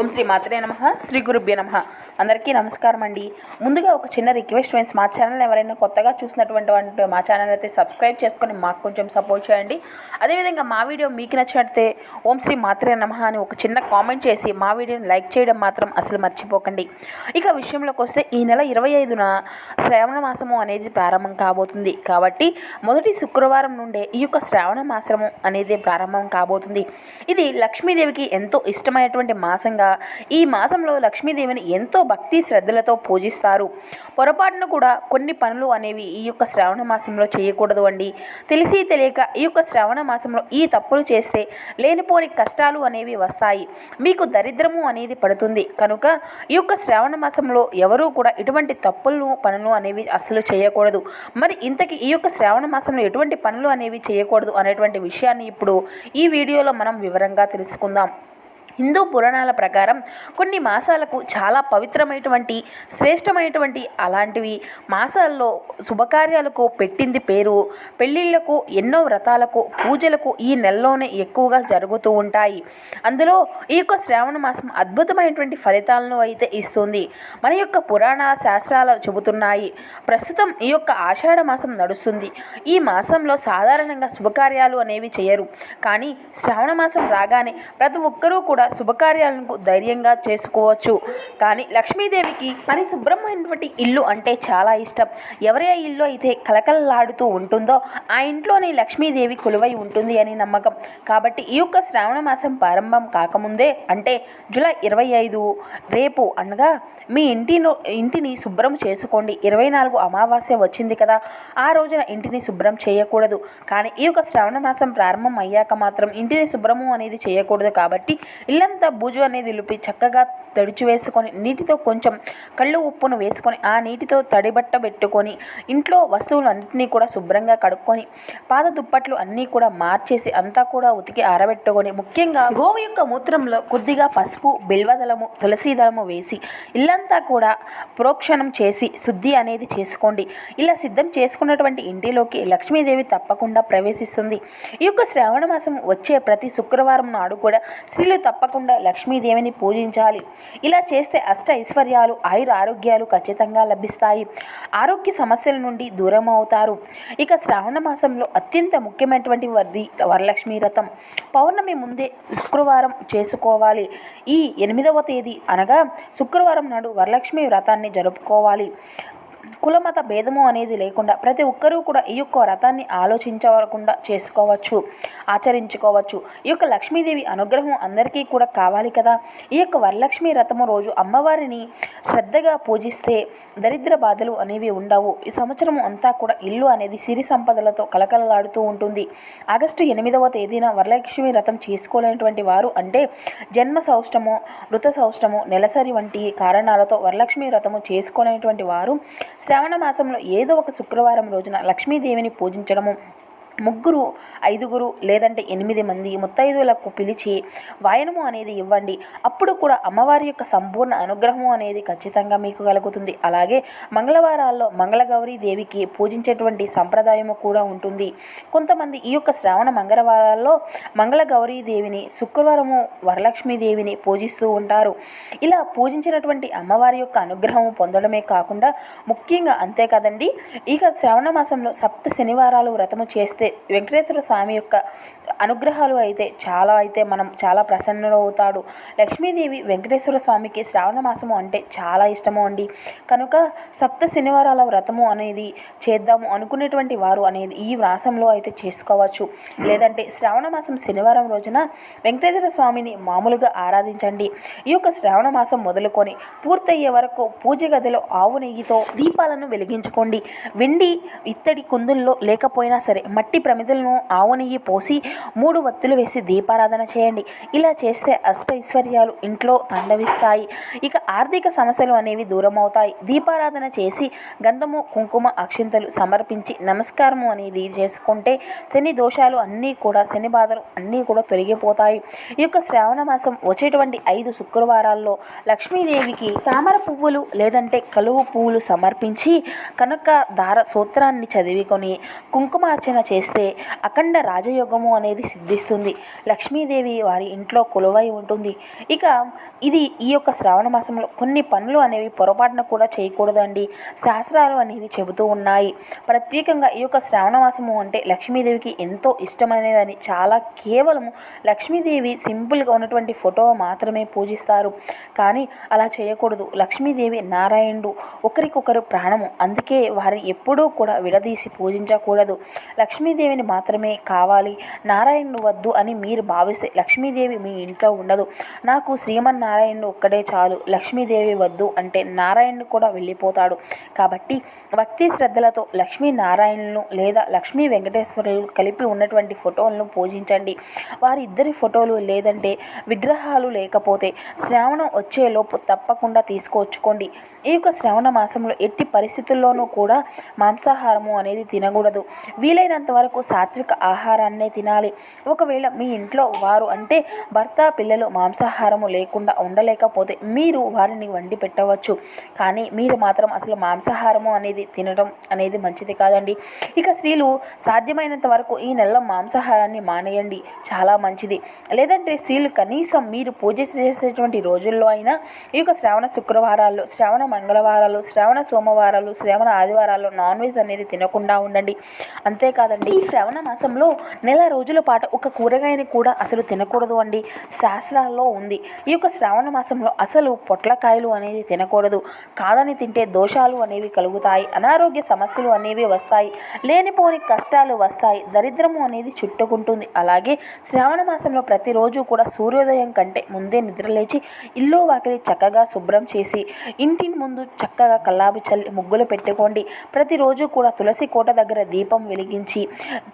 ఓం శ్రీ మాత్రే నమ శ్రీ గురుభ్య నమ. అందరికీ నమస్కారం అండి. ముందుగా ఒక చిన్న రిక్వెస్ట్ ఫ్రెండ్స్ మా ఛానల్ ఎవరైనా కొత్తగా చూసినటువంటి వాళ్ళు మా ఛానల్ అయితే సబ్స్క్రైబ్ చేసుకొని మాకు కొంచెం సపోర్ట్ చేయండి. అదేవిధంగా మా వీడియో మీకు నచ్చినట్టే ఓం శ్రీ మాత్రే నమ అని ఒక చిన్న కామెంట్ చేసి మా వీడియోని లైక్ చేయడం మాత్రం అసలు మర్చిపోకండి. ఇక విషయంలోకి వస్తే ఈ నెల ఇరవై ఐదున శ్రావణ మాసము అనేది ప్రారంభం కాబోతుంది. కాబట్టి మొదటి శుక్రవారం నుండే ఈ యొక్క శ్రావణ మాసము అనేది ప్రారంభం కాబోతుంది. ఇది లక్ష్మీదేవికి ఎంతో ఇష్టమైనటువంటి మాసంగా ఈ మాసంలో లక్ష్మీదేవిని ఎంతో భక్తి శ్రద్ధలతో పూజిస్తారు. పొరపాటున కూడా కొన్ని పనులు అనేవి ఈ యొక్క శ్రావణ మాసంలో చేయకూడదు అండి. తెలిసి తెలియక ఈ యొక్క శ్రావణ మాసంలో ఈ తప్పులు చేస్తే లేనిపోని కష్టాలు అనేవి వస్తాయి. మీకు దరిద్రము అనేది పడుతుంది. కనుక ఈ యొక్క శ్రావణ మాసంలో ఎవరూ కూడా ఇటువంటి తప్పులు పనులు అనేవి అస్సలు చేయకూడదు. మరి ఇంతకీ ఈ యొక్క శ్రావణ మాసంలో ఎటువంటి పనులు అనేవి చేయకూడదు అనేటువంటి విషయాన్ని ఇప్పుడు ఈ వీడియోలో మనం వివరంగా తెలుసుకుందాం. హిందూ పురాణాల ప్రకారం కొన్ని మాసాలకు చాలా పవిత్రమైనటువంటి శ్రేష్టమైనటువంటి అలాంటివి. మాసాల్లో శుభకార్యాలకు పెట్టింది పేరు. పెళ్ళిళ్ళకు ఎన్నో వ్రతాలకు పూజలకు ఈ నెలలోనే ఎక్కువగా జరుగుతూ ఉంటాయి. అందులో ఈ యొక్క శ్రావణ మాసం అద్భుతమైనటువంటి ఫలితాలను అయితే ఇస్తుంది. మన యొక్క పురాణ శాస్త్రాలు చెబుతున్నాయి. ప్రస్తుతం ఈ యొక్క ఆషాఢ మాసం నడుస్తుంది. ఈ మాసంలో సాధారణంగా శుభకార్యాలు అనేవి చేయరు. కానీ శ్రావణ మాసం రాగానే ప్రతి ఒక్కరూ కూడా కూడా శుభకార్యాలను ధైర్యంగా చేసుకోవచ్చు. కానీ లక్ష్మీదేవికి పరిశుభ్రమైనటువంటి ఇల్లు అంటే చాలా ఇష్టం. ఎవరి ఇల్లు అయితే కలకలలాడుతూ ఉంటుందో ఆ ఇంట్లోనే లక్ష్మీదేవి కొలువై ఉంటుంది అని నమ్మకం. కాబట్టి ఈ యొక్క శ్రావణ మాసం ప్రారంభం కాకముందే అంటే జూలై ఇరవై ఐదు రేపు అనగా మీ ఇంటిలో ఇంటిని శుభ్రం చేసుకోండి. ఇరవై నాలుగు అమావాస్య వచ్చింది కదా ఆ రోజున ఇంటిని శుభ్రం చేయకూడదు. కానీ ఈ యొక్క శ్రావణ మాసం ప్రారంభం అయ్యాక మాత్రం ఇంటిని శుభ్రము అనేది చేయకూడదు కాబట్టి ఇల్లంతా బూజు అనేది లుపి చక్కగా తడిచి వేసుకొని నీటితో కొంచెం కళ్ళు ఉప్పును వేసుకొని ఆ నీటితో తడిబట్ట పెట్టుకొని ఇంట్లో వస్తువులు అన్నింటినీ కూడా శుభ్రంగా కడుక్కొని పాద దుప్పట్లు అన్నీ కూడా మార్చేసి అంతా కూడా ఉతికి ఆరబెట్టుకొని ముఖ్యంగా గోవు యొక్క మూత్రంలో కొద్దిగా పసుపు బిల్వదళము తులసి దళము వేసి ఇల్లంతా కూడా ప్రోక్షణం చేసి శుద్ధి అనేది చేసుకోండి. ఇలా సిద్ధం చేసుకున్నటువంటి ఇంటిలోకి లక్ష్మీదేవి తప్పకుండా ప్రవేశిస్తుంది. ఈ యొక్క శ్రావణ మాసం వచ్చే ప్రతి శుక్రవారం నాడు కూడా స్త్రీలు తప్పకుండా లక్ష్మీదేవిని పూజించాలి. ఇలా చేస్తే అష్ట ఐశ్వర్యాలు ఆయుర ఆరోగ్యాలు ఖచ్చితంగా లభిస్తాయి. ఆరోగ్య సమస్యల నుండి దూరం అవుతారు. ఇక శ్రావణ మాసంలో అత్యంత ముఖ్యమైనటువంటి వర్ది వరలక్ష్మి వ్రతం. పౌర్ణమి ముందే శుక్రవారం చేసుకోవాలి. ఈ ఎనిమిదవ తేదీ అనగా శుక్రవారం నాడు వరలక్ష్మి వ్రతాన్ని జరుపుకోవాలి. కులమత భేదము అనేది లేకుండా ప్రతి ఒక్కరూ కూడా ఈ యొక్క వ్రతాన్ని ఆలోచించకుండా చేసుకోవచ్చు ఆచరించుకోవచ్చు. ఈ యొక్క లక్ష్మీదేవి అనుగ్రహం అందరికీ కూడా కావాలి కదా. ఈ యొక్క వరలక్ష్మి వ్రతము రోజు అమ్మవారిని శ్రద్ధగా పూజిస్తే దరిద్ర బాధలు అనేవి ఉండవు. ఈ సంవత్సరం అంతా కూడా ఇల్లు అనేది సిరి సంపదలతో కలకలలాడుతూ ఉంటుంది. ఆగస్టు ఎనిమిదవ తేదీన వరలక్ష్మి వ్రతం చేసుకోలేనటువంటి వారు అంటే జన్మ సౌష్టము మృత సౌష్టము నెలసరి వంటి కారణాలతో వరలక్ష్మి వ్రతము చేసుకోలేనటువంటి వారు శ్రావణ మాసంలో ఏదో ఒక శుక్రవారం రోజున లక్ష్మీదేవిని పూజించడము ముగ్గురు ఐదుగురు లేదంటే ఎనిమిది మంది ముత్తైదువులకు పిలిచి వాయనము అనేది ఇవ్వండి. అప్పుడు కూడా అమ్మవారి యొక్క సంపూర్ణ అనుగ్రహము అనేది ఖచ్చితంగా మీకు కలుగుతుంది. అలాగే మంగళవారాల్లో మంగళగౌరీ దేవికి పూజించేటువంటి సంప్రదాయము కూడా ఉంటుంది. కొంతమంది ఈ యొక్క శ్రావణ మంగళవారాల్లో మంగళగౌరీ దేవిని శుక్రవారము వరలక్ష్మీదేవిని పూజిస్తూ ఉంటారు. ఇలా పూజించినటువంటి అమ్మవారి యొక్క అనుగ్రహం పొందడమే కాకుండా ముఖ్యంగా అంతే కదండి ఇక శ్రావణ మాసంలో సప్త శనివారాలు వ్రతము చేస్తే వెంకటేశ్వర స్వామి యొక్క అనుగ్రహాలు అయితే చాలా అయితే మనం చాలా ప్రసన్నులు అవుతాడు లక్ష్మీదేవి వెంకటేశ్వర స్వామికి శ్రావణ మాసము అంటే చాలా ఇష్టము అండి. కనుక సప్త శనివారాల వ్రతము అనేది చేద్దాము అనుకునేటువంటి వారు అనేది ఈ వ్రాసంలో అయితే చేసుకోవచ్చు. లేదంటే శ్రావణ మాసం శనివారం రోజున వెంకటేశ్వర స్వామిని మామూలుగా ఆరాధించండి. ఈ యొక్క శ్రావణ మాసం మొదలుకొని పూర్తయ్యే వరకు పూజ గదిలో ఆవు నెయ్యితో దీపాలను వెలిగించుకోండి. వెండి ఇత్తడి కుందుల్లో లేకపోయినా సరే మట్టి ప్రమిదలను ఆవు నెయ్యి పోసి మూడు వత్తులు వేసి దీపారాధన చేయండి. ఇలా చేస్తే అష్ట ఐశ్వర్యాలు ఇంట్లో తండవిస్తాయి. ఇక ఆర్థిక సమస్యలు అనేవి దూరం అవుతాయి దీపారాధన చేసి గంధము కుంకుమ అక్షింతలు సమర్పించి నమస్కారము అనేది చేసుకుంటే శని దోషాలు అన్నీ కూడా శని బాధలు అన్నీ కూడా తొలగిపోతాయి. ఈ యొక్క శ్రావణ మాసం వచ్చేటువంటి ఐదు శుక్రవారాల్లో లక్ష్మీదేవికి తామర పువ్వులు లేదంటే కలువు పువ్వులు సమర్పించి కనుక దార సూత్రాన్ని చదివికొని కుంకుమార్చన చేసి పూజిస్తే అఖండ రాజయోగము అనేది సిద్ధిస్తుంది. లక్ష్మీదేవి వారి ఇంట్లో కొలువై ఉంటుంది. ఇక ఇది ఈ యొక్క శ్రావణ మాసంలో కొన్ని పనులు అనేవి పొరపాటున కూడా చేయకూడదండి. శాస్త్రాలు అనేవి చెబుతూ ఉన్నాయి. ప్రత్యేకంగా ఈ యొక్క శ్రావణ మాసము అంటే లక్ష్మీదేవికి ఎంతో ఇష్టమైనదని చాలా కేవలము లక్ష్మీదేవి సింపుల్గా ఉన్నటువంటి ఫోటో మాత్రమే పూజిస్తారు. కానీ అలా చేయకూడదు. లక్ష్మీదేవి నారాయణుడు ఒకరికొకరు ప్రాణము. అందుకే వారిని ఎప్పుడూ కూడా విడదీసి పూజించకూడదు. లక్ష్మీ లక్ష్మీదేవిని మాత్రమే కావాలి. నారాయణుడు వద్దు అని మీరు భావిస్తే లక్ష్మీదేవి మీ ఇంట్లో ఉండదు. నాకు శ్రీమన్నారాయణుడు ఒక్కడే చాలు. లక్ష్మీదేవి వద్దు అంటే నారాయణుడు కూడా వెళ్ళిపోతాడు. కాబట్టి భక్తి శ్రద్ధలతో లక్ష్మీ లక్ష్మీనారాయణులను లేదా లక్ష్మీ వెంకటేశ్వరులు కలిపి ఉన్నటువంటి ఫోటోలను పూజించండి. వారి ఇద్దరి ఫోటోలు లేదంటే విగ్రహాలు లేకపోతే శ్రావణం వచ్చేలోపు తప్పకుండా తీసుకొచ్చుకోండి ఈ యొక్క శ్రావణ మాసంలో ఎట్టి పరిస్థితుల్లోనూ కూడా మాంసాహారము అనేది తినకూడదు. వీలైనంత వరకు సాత్విక ఆహారాన్నే తినాలి. ఒకవేళ మీ ఇంట్లో వారు అంటే భర్త పిల్లలు మాంసాహారము లేకుండా ఉండలేకపోతే మీరు వారిని వండి పెట్టవచ్చు. కానీ మీరు మాత్రం అసలు మాంసాహారము అనేది తినడం అనేది మంచిది కాదండి. ఇక స్త్రీలు సాధ్యమైనంత వరకు ఈ నెలలో మాంసాహారాన్ని మానేయండి. చాలా మంచిది. లేదంటే స్త్రీలు కనీసం మీరు పూజ చేసేటువంటి రోజుల్లో అయినా ఈ యొక్క శ్రావణ శుక్రవారాల్లో శ్రావణ మంగళవారాలు శ్రావణ సోమవారాలు శ్రావణ ఆదివారాల్లో నాన్ వెజ్ అనేది తినకుండా ఉండండి. అంతేకాదండి ఈ శ్రవణ మాసంలో నెల రోజుల పాటు ఒక కూరగాయని కూడా అసలు తినకూడదు అండి. శాస్త్రాల్లో ఉంది. ఈ యొక్క శ్రావణ మాసంలో అసలు పొట్లకాయలు అనేది తినకూడదు. కాదని తింటే దోషాలు అనేవి కలుగుతాయి. అనారోగ్య సమస్యలు అనేవి వస్తాయి. లేనిపోని కష్టాలు వస్తాయి. దరిద్రము అనేది చుట్టుకుంటుంది. అలాగే శ్రావణ మాసంలో ప్రతిరోజు కూడా సూర్యోదయం కంటే ముందే నిద్రలేచి ఇల్లు వాకిలి చక్కగా శుభ్రం చేసి ఇంటి ముందు చక్కగా కల్లాపి చల్లి ముగ్గులు పెట్టుకోండి. ప్రతిరోజు కూడా తులసి కోట దగ్గర దీపం వెలిగించి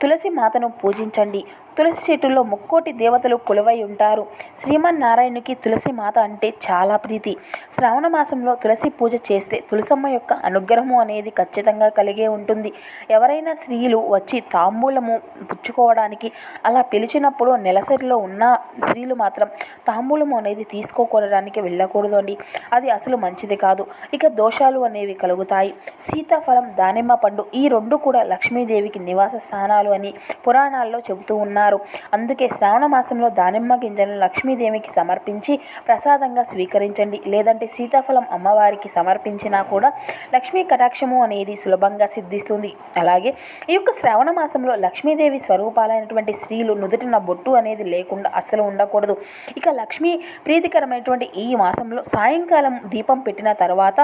తులసి మాతను పూజించండి. తులసి చెట్టులో ముక్కోటి దేవతలు కొలువై ఉంటారు. శ్రీమన్నారాయణునికి తులసి మాత అంటే చాలా ప్రీతి. శ్రావణ మాసంలో తులసి పూజ చేస్తే తులసమ్మ యొక్క అనుగ్రహము అనేది ఖచ్చితంగా కలిగే ఉంటుంది. ఎవరైనా స్త్రీలు వచ్చి తాంబూలము పుచ్చుకోవడానికి అలా పిలిచినప్పుడు నెలసరిలో ఉన్న స్త్రీలు మాత్రం తాంబూలము అనేది తీసుకోకూడడానికి వెళ్ళకూడదు అండి అది అసలు మంచిది కాదు. ఇక దోషాలు అనేవి కలుగుతాయి. సీతాఫలం దానిమ్మ పండు ఈ రెండు కూడా లక్ష్మీదేవికి నివాస స్థానాలు అని పురాణాల్లో చెబుతూ ఉన్నారు. అందుకే శ్రావణ మాసంలో దానిమ్మ గింజలను లక్ష్మీదేవికి సమర్పించి ప్రసాదంగా స్వీకరించండి. లేదంటే సీతాఫలం అమ్మవారికి సమర్పించినా కూడా లక్ష్మీ కటాక్షము అనేది సులభంగా సిద్ధిస్తుంది. అలాగే ఈ యొక్క శ్రావణ మాసంలో లక్ష్మీదేవి స్వరూపాలైనటువంటి స్త్రీలు నుదుటిన బొట్టు అనేది లేకుండా అస్సలు ఉండకూడదు. ఇక లక్ష్మీ ప్రీతికరమైనటువంటి ఈ మాసంలో సాయంకాలం దీపం పెట్టిన తర్వాత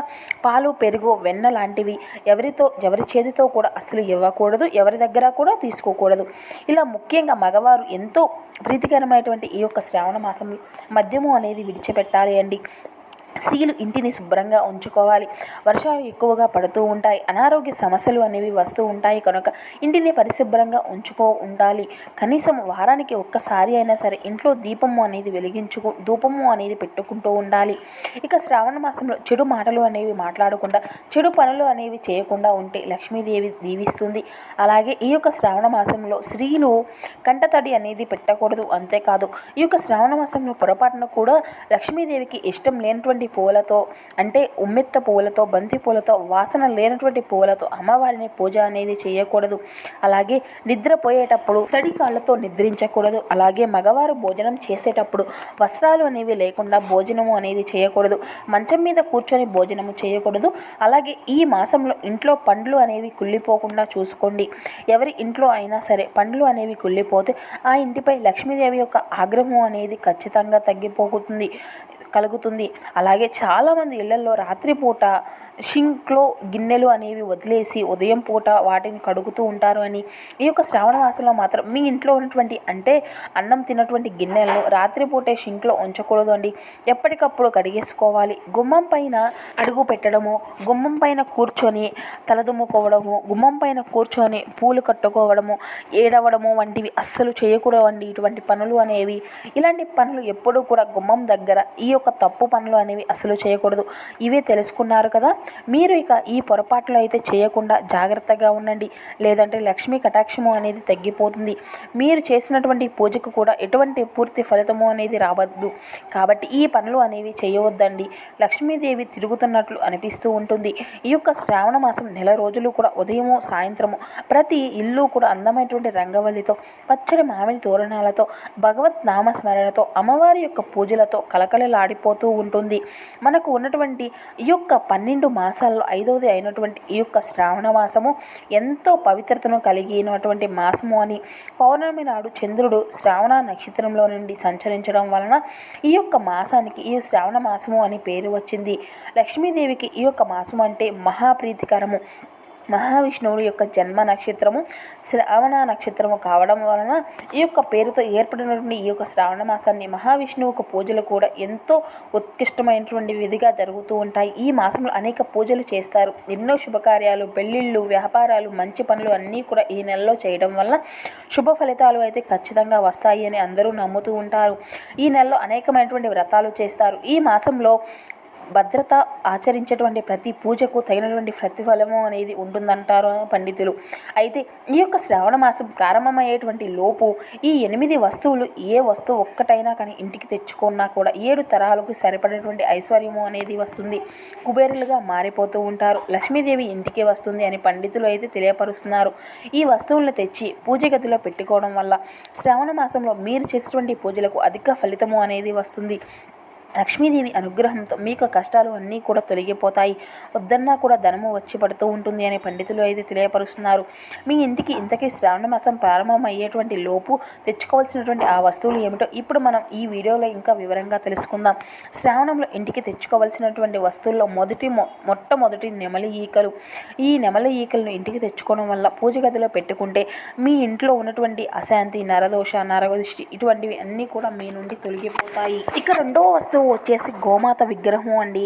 పాలు పెరుగు వెన్న లాంటివి ఎవరితో ఎవరి చేతితో కూడా అస్సలు ఇవ్వకూడదు. ఎవరి దగ్గర కూడా తీసుకోకూడదు. ఇలా ముఖ్యంగా మగవారు ఎంతో ప్రీతికరమైనటువంటి ఈ యొక్క శ్రావణ మాసంలో మద్యము అనేది విడిచిపెట్టాలి అండి. స్త్రీలు ఇంటిని శుభ్రంగా ఉంచుకోవాలి. వర్షాలు ఎక్కువగా పడుతూ ఉంటాయి. అనారోగ్య సమస్యలు అనేవి వస్తూ ఉంటాయి. కనుక ఇంటిని పరిశుభ్రంగా ఉంచుకో ఉండాలి. కనీసం వారానికి ఒక్కసారి అయినా సరే ఇంట్లో దీపము అనేది వెలిగించుకో ధూపము అనేది పెట్టుకుంటూ ఉండాలి. ఇక శ్రావణ మాసంలో చెడు మాటలు అనేవి మాట్లాడకుండా చెడు పనులు అనేవి చేయకుండా ఉంటే లక్ష్మీదేవి దీవిస్తుంది. అలాగే ఈ యొక్క శ్రావణ మాసంలో స్త్రీలు కంటతడి అనేది పెట్టకూడదు. అంతేకాదు ఈ యొక్క శ్రావణ మాసంలో పొరపాటున కూడా లక్ష్మీదేవికి ఇష్టం లేనటువంటి పూలతో అంటే ఉమ్మెత్త పూలతో బంతి పూలతో వాసన లేనటువంటి పూలతో అమ్మవారిని పూజ అనేది చేయకూడదు. అలాగే నిద్రపోయేటప్పుడు తడి కాళ్ళతో నిద్రించకూడదు. అలాగే మగవారు భోజనం చేసేటప్పుడు వస్త్రాలు అనేవి లేకుండా భోజనము అనేది చేయకూడదు. మంచం మీద కూర్చొని భోజనము చేయకూడదు. అలాగే ఈ మాసంలో ఇంట్లో పండ్లు అనేవి కుళ్ళిపోకుండా చూసుకోండి. ఎవరి ఇంట్లో అయినా సరే పండ్లు అనేవి కుళ్ళిపోతే ఆ ఇంటిపై లక్ష్మీదేవి యొక్క ఆగ్రహం అనేది ఖచ్చితంగా తగ్గిపోతుంది. కలుగుతుంది. అలాగే చాలామంది ఇళ్ళలో రాత్రిపూట షింక్లో గిన్నెలు అనేవి వదిలేసి ఉదయం పూట వాటిని కడుగుతూ ఉంటారు అని ఈ యొక్క శ్రావణ మాసంలో మాత్రం మీ ఇంట్లో ఉన్నటువంటి అంటే అన్నం తిన్నటువంటి గిన్నెలను రాత్రిపూటే షింక్లో ఉంచకూడదు అండి. ఎప్పటికప్పుడు కడిగేసుకోవాలి. గుమ్మం పైన అడుగు పెట్టడము గుమ్మం పైన కూర్చొని తలదుమ్ముకోవడము గుమ్మం పైన కూర్చొని పూలు కట్టుకోవడము ఏడవడము వంటివి అస్సలు చేయకూడదు అండి ఇటువంటి పనులు అనేవి ఇలాంటి పనులు ఎప్పుడూ కూడా గుమ్మం దగ్గర ఈ యొక్క తప్పు పనులు అనేవి అసలు చేయకూడదు. ఇవే తెలుసుకున్నారు కదా. మీరు ఇక ఈ పొరపాట్లు అయితే చేయకుండా జాగ్రత్తగా ఉండండి. లేదంటే లక్ష్మీ కటాక్షము అనేది తగ్గిపోతుంది. మీరు చేసినటువంటి పూజకు కూడా ఎటువంటి పూర్తి ఫలితము అనేది రావద్దు. కాబట్టి ఈ పనులు అనేవి చేయవద్దండి. లక్ష్మీదేవి తిరుగుతున్నట్లు అనిపిస్తూ ఉంటుంది. ఈ యొక్క శ్రావణ మాసం నెల రోజులు కూడా ఉదయము సాయంత్రము ప్రతి ఇల్లు కూడా అందమైనటువంటి రంగవల్లితో పచ్చడి మామిడి తోరణాలతో భగవత్ నామస్మరణతో అమ్మవారి యొక్క పూజలతో పడిపోతూ ఉంటుంది. మనకు ఉన్నటువంటి ఈ యొక్క పన్నెండు మాసాల్లో ఐదవది అయినటువంటి ఈ యొక్క శ్రావణ మాసము ఎంతో పవిత్రతను కలిగినటువంటి మాసము అని పౌర్ణమి నాడు చంద్రుడు శ్రావణ నక్షత్రంలో నుండి సంచరించడం వలన ఈ యొక్క మాసానికి ఈ శ్రావణ మాసము అని పేరు వచ్చింది. లక్ష్మీదేవికి ఈ యొక్క మాసం అంటే మహాప్రీతికరము. మహావిష్ణువుడు యొక్క జన్మ నక్షత్రము శ్రావణ నక్షత్రము కావడం వలన ఈ యొక్క పేరుతో ఏర్పడినటువంటి ఈ యొక్క శ్రావణ మాసాన్ని మహావిష్ణువుకు పూజలు కూడా ఎంతో ఉత్కృష్టమైనటువంటి విధిగా జరుగుతూ ఉంటాయి. ఈ మాసంలో అనేక పూజలు చేస్తారు. ఎన్నో శుభకార్యాలు పెళ్ళిళ్ళు వ్యాపారాలు మంచి పనులు అన్నీ కూడా ఈ నెలలో చేయడం వల్ల శుభ ఫలితాలు అయితే ఖచ్చితంగా వస్తాయి అని అందరూ నమ్ముతూ ఉంటారు. ఈ నెలలో అనేకమైనటువంటి వ్రతాలు చేస్తారు. ఈ మాసంలో భద్రత ఆచరించేటువంటి ప్రతి పూజకు తగినటువంటి ప్రతిఫలము అనేది ఉంటుందంటారు పండితులు. అయితే ఈ యొక్క శ్రావణ మాసం ప్రారంభమయ్యేటువంటి లోపు ఈ ఎనిమిది వస్తువులు ఏ వస్తువు ఒక్కటైనా కానీ ఇంటికి తెచ్చుకున్నా కూడా ఏడు తరాలకు సరిపడేటువంటి ఐశ్వర్యము అనేది వస్తుంది. కుబేరులుగా మారిపోతూ ఉంటారు. లక్ష్మీదేవి ఇంటికే వస్తుంది అని పండితులు అయితే తెలియపరుస్తున్నారు. ఈ వస్తువులను తెచ్చి పూజ గదిలో పెట్టుకోవడం వల్ల శ్రావణ మాసంలో మీరు చేసేటువంటి పూజలకు అధిక ఫలితము అనేది వస్తుంది. లక్ష్మీదేవి అనుగ్రహంతో మీకు కష్టాలు అన్నీ కూడా తొలగిపోతాయి. వద్దన్నా కూడా ధనము వచ్చి పడుతూ ఉంటుంది అని పండితులు అయితే తెలియపరుస్తున్నారు. మీ ఇంటికి ఇంతకీ శ్రావణ మాసం ప్రారంభమయ్యేటువంటి లోపు తెచ్చుకోవాల్సినటువంటి ఆ వస్తువులు ఏమిటో ఇప్పుడు మనం ఈ వీడియోలో ఇంకా వివరంగా తెలుసుకుందాం. శ్రావణంలో ఇంటికి తెచ్చుకోవాల్సినటువంటి వస్తువుల్లో మొదటి మొ మొట్టమొదటి నెమలి ఈకలు. ఈ నెమలి ఈకలను ఇంటికి తెచ్చుకోవడం వల్ల పూజ గదిలో పెట్టుకుంటే మీ ఇంట్లో ఉన్నటువంటి అశాంతి నరదోష నరదృష్టి ఇటువంటివి అన్నీ కూడా మీ నుండి తొలగిపోతాయి. ఇక రెండవ వస్తువు వచ్చేసి గోమాత విగ్రహం అండి.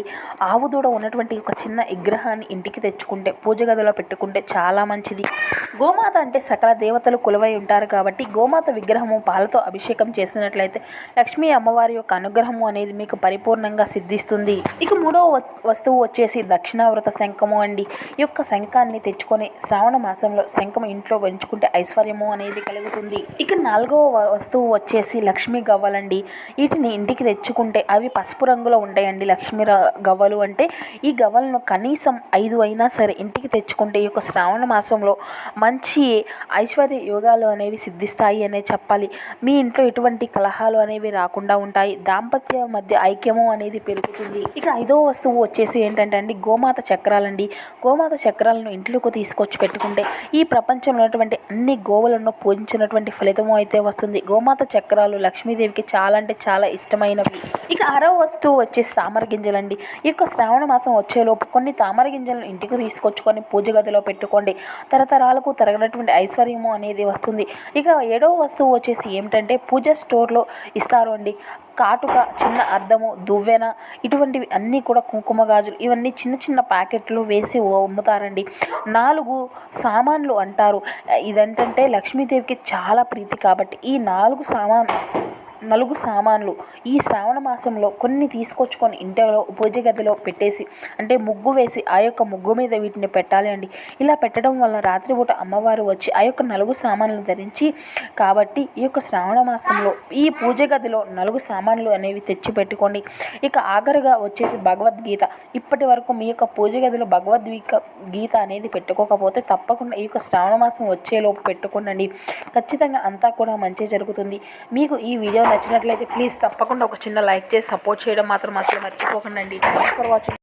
ఆవు దూడ ఉన్నటువంటి ఒక చిన్న విగ్రహాన్ని ఇంటికి తెచ్చుకుంటే పూజ గదిలో పెట్టుకుంటే చాలా మంచిది. గోమాత అంటే సకల దేవతలు కొలువై ఉంటారు కాబట్టి గోమాత విగ్రహము పాలతో అభిషేకం చేసినట్లయితే లక్ష్మీ అమ్మవారి యొక్క అనుగ్రహము అనేది మీకు పరిపూర్ణంగా సిద్ధిస్తుంది. ఇక మూడవ వస్తువు వచ్చేసి దక్షిణావృత శంఖము అండి. ఈ యొక్క శంఖాన్ని తెచ్చుకొని శ్రావణ మాసంలో శంఖం ఇంట్లో పెంచుకుంటే ఐశ్వర్యము అనేది కలుగుతుంది. ఇక నాలుగవ వస్తువు వచ్చేసి లక్ష్మీ గవ్వలండి. వీటిని ఇంటికి తెచ్చుకుంటే అవి పసుపు రంగులో ఉంటాయండి లక్ష్మీ గవ్వలు అంటే ఈ గవ్వలను కనీసం ఐదు అయినా సరే ఇంటికి తెచ్చుకుంటే ఈ యొక్క శ్రావణ మాసంలో మంచి ఐశ్వర్య యోగాలు అనేవి సిద్ధిస్తాయి అనే చెప్పాలి. మీ ఇంట్లో ఎటువంటి కలహాలు అనేవి రాకుండా ఉంటాయి. దాంపత్య మధ్య ఐక్యము అనేది పెరుగుతుంది. ఇక ఐదవ వస్తువు వచ్చేసి ఏంటంటే అండి గోమాత చక్రాలండి. గోమాత చక్రాలను ఇంట్లోకి తీసుకొచ్చి పెట్టుకుంటే ఈ ప్రపంచంలో ఉన్నటువంటి అన్ని గోవులను పూజించినటువంటి ఫలితము అయితే వస్తుంది. గోమాత చక్రాలు లక్ష్మీదేవికి చాలా అంటే చాలా ఇష్టమైనవి. ఇక ఆరో వస్తువు వచ్చేసి తామర గింజలండి. ఈ యొక్క శ్రావణ మాసం వచ్చేలోపు కొన్ని తామర గింజలను ఇంటికి తీసుకొచ్చుకొని పూజ గదిలో పెట్టుకోండి. తరతరాలకు తరగనటువంటి ఐశ్వర్యము అనేది వస్తుంది. ఇక ఏడవ వస్తువు వచ్చేసి ఏమిటంటే పూజ స్టోర్లో ఇస్తారు అండి. కాటుక చిన్న అద్దము దువ్వెన ఇటువంటివి అన్నీ కూడా కుంకుమ గాజులు ఇవన్నీ చిన్న చిన్న ప్యాకెట్లు వేసి అమ్ముతారండి. నాలుగు సామాన్లు అంటారు. ఇదేంటంటే లక్ష్మీదేవికి చాలా ప్రీతి కాబట్టి ఈ నాలుగు సామాన్లు నలుగు సామాన్లు ఈ శ్రావణ మాసంలో కొన్ని తీసుకొచ్చుకొని ఇంటిలో పూజ గదిలో పెట్టేసి అంటే ముగ్గు వేసి ఆ యొక్క ముగ్గు మీద వీటిని పెట్టాలి అండి. ఇలా పెట్టడం వల్ల రాత్రిపూట అమ్మవారు వచ్చి ఆ యొక్క నలుగు సామాన్లు ధరించి కాబట్టి ఈ యొక్క శ్రావణ మాసంలో ఈ పూజ గదిలో నలుగు సామాన్లు అనేవి తెచ్చి పెట్టుకోండి ఇక ఆఖరుగా వచ్చేది భగవద్గీత. ఇప్పటి వరకు మీ యొక్క పూజ గదిలో భగవద్గీత గీత అనేది పెట్టుకోకపోతే తప్పకుండా ఈ యొక్క శ్రావణ మాసం వచ్చేలోపు పెట్టుకోండి ఖచ్చితంగా అంతా కూడా మంచి జరుగుతుంది. మీకు ఈ వీడియో నచ్చినట్లయితే ప్లీజ్ తప్పకుండా ఒక చిన్న లైక్ చేసి సపోర్ట్ చేయడం మాత్రం అసలు మర్చిపోకండి. Thanks for watching